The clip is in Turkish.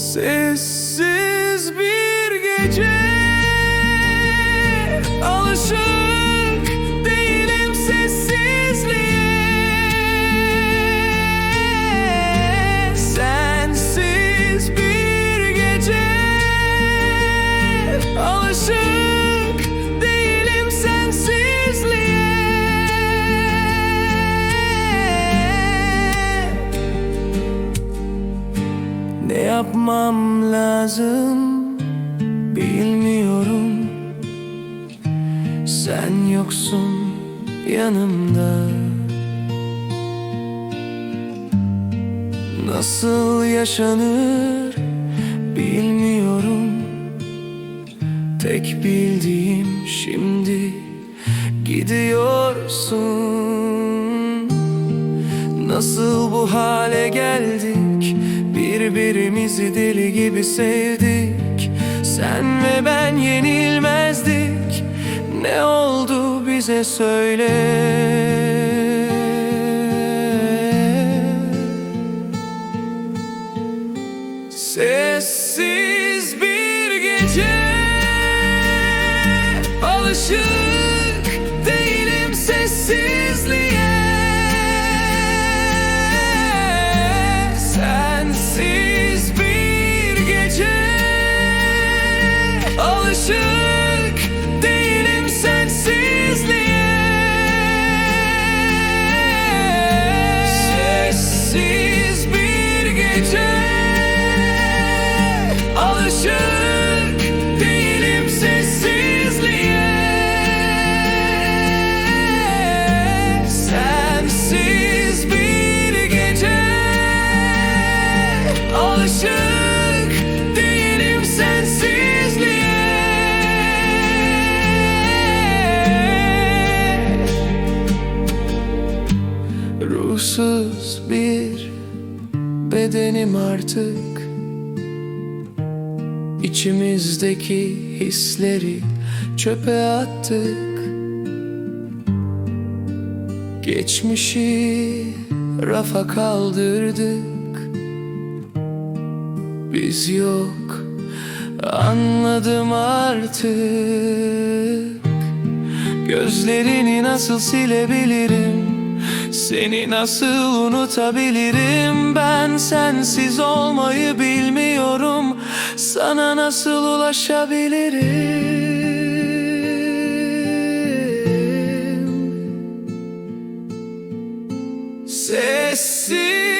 Sessiz yapmam lazım. Bilmiyorum. Sen yoksun yanımda. Nasıl yaşanır bilmiyorum. Tek bildiğim şimdi gidiyorsun. Nasıl bu hale geldik Birbirimizi deli gibi sevdik. Sen ve ben yenilmezdik. Ne oldu bize söyle. Sessiz bir gece Alışık bedenim artık. İçimizdeki hisleri çöpe attık. Geçmişi rafa kaldırdık. Biz yok anladım artık. Gözlerini nasıl silebilirim Seni nasıl unutabilirim? Ben sensiz olmayı bilmiyorum. Sana nasıl ulaşabilirim? Sessiz